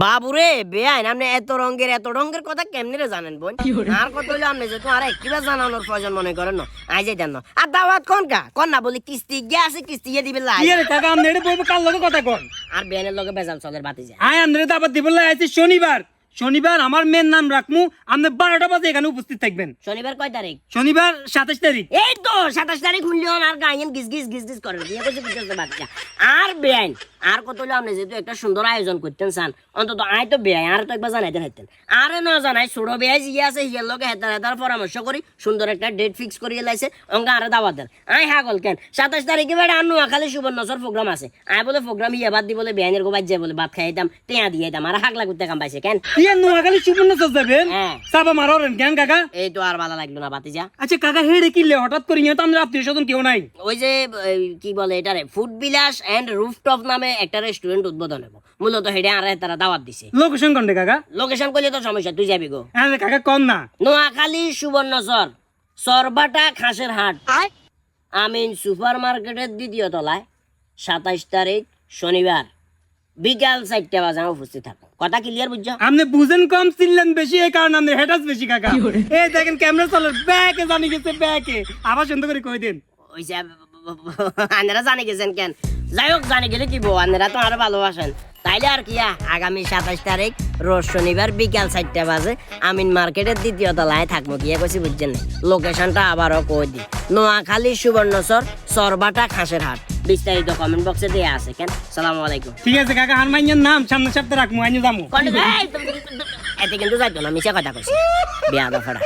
বাবুরে বেআইন আপনি এত রঙের এত রঙের কথা কেমনি রে জানেন বোন? আর কত হইল আপনি যে তোমার একটিবার জানানোর প্রয়োজন মনে করেন না? আই যাই না। আর দাওয়াত কোন কা কোন না বলি কিস্তি গে আছে কিস্তি গিয়ে দিবে লাই। ইয়ে টাকা কাকা আমনে এটা বইব কাল লগে কথা কন? আর বেআইনের লগে বেজাল চলের বাতি যায়। আই আমনে দিব দিবলে আইছি শনিবার। শনিবার আমার মেয়ের নাম রাখমু। আপনি বারোটা বাজে এখানে উপস্থিত থাকবেন। শনিবার কয় তারিখ? শনিবার সাতাশ তারিখ। এই তো সাতাশ তারিখ হইল আর গাইন গিস গিস গিস গিস করে দিয়ে কইছে বুঝতে বাচ্চা। আর বেআইন আর কত হইল আপনি যেহেতু একটা সুন্দর আয়োজন করতেন চান। অন্তত আয় তো বেআই আর তো একবার জানাইতে হাইতেন আরে না জানাই ছোট বেআই জিয়া আছে হিয়ার লগে হেতার হেতার পরামর্শ করি সুন্দর একটা ডেট ফিক্স করিয়ে লাইছে অঙ্ক আরে দাওয়াত দেন। আয় হ্যাঁ গল কেন? সাতাশ তারিখে বেড়া আর নোয়াখালী সুবর্ণচর প্রোগ্রাম আছে। আয় বলে প্রোগ্রাম ইয়ে বাদ দি বলে বেআইনের গোবাই যায় বলে ভাত খাইতাম টেয়া দিয়ে দিতাম আর হাগলা করতে কাম পাইছে কেন? ইয়ে নোয়াখালী সুবর্ণ যাবেন? হ্যাঁ। চাপা মারেন কেন কাকা? এই তো আর ভালো লাগল না বাতিজা আচ্ছা কাকা হেড়ে কিনলে হঠাৎ করে ইয়ে তো আমাদের আত্মীয় স্বজন কেউ নাই। ওই যে কি বলে এটারে ফুড বিলাস এন্ড রুফটপ নামে একটা রেস্টুরেন্ট উদ্বোধন হব। মূলত হেডে আর তারা দাওয়াত দিছে। লোকেশন কাকা? লোকেশন করলে তো সমস্যা তুই যাবি গো। হ্যাঁ কাকা কন না? নোয়াখালী সুবর্ণচর সরবাটা খাসের হাট। আমিন সুপার মার্কেটের দ্বিতীয় তলায় সাতাইশ তারিখ শনিবার। বিকাল চারটে বাজে আমি উপস্থিত থাকো। কথা ক্লিয়ার বুঝছ? আপনি বুঝেন কম চিনলেন বেশি এই কারণে আপনি হেটাস বেশি কাকা। এই দেখেন ক্যামেরা চলে ব্যাকে জানি গেছে ব্যাকে। আবার সুন্দর করে কই দেন। ওই যে জানি গেছেন কেন? যাই হোক জানি গেলে কি বউ আন্নারা তো আরও ভালোবাসেন। তাইলে আর কি আগামী সাতাশ তারিখ রোজ শনিবার বিকাল চারটা বাজে আমিন মার্কেটের দ্বিতীয় তলায় থাকব গিয়ে কছি বুঝছেন লোকেশনটা আবারও কই দি নোয়াখালী সুবর্ণচর সরবাটা খাসের হাট বিস্তারিত কমেন্ট বক্সে দেওয়া আছে কেন সালাম আলাইকুম ঠিক আছে কাকা হারমাইনের নাম সামনে সপ্তাহে রাখব আইনে যাব এতে কিন্তু যাইতো না মিশা কথা কইছি বিয়া দফাটা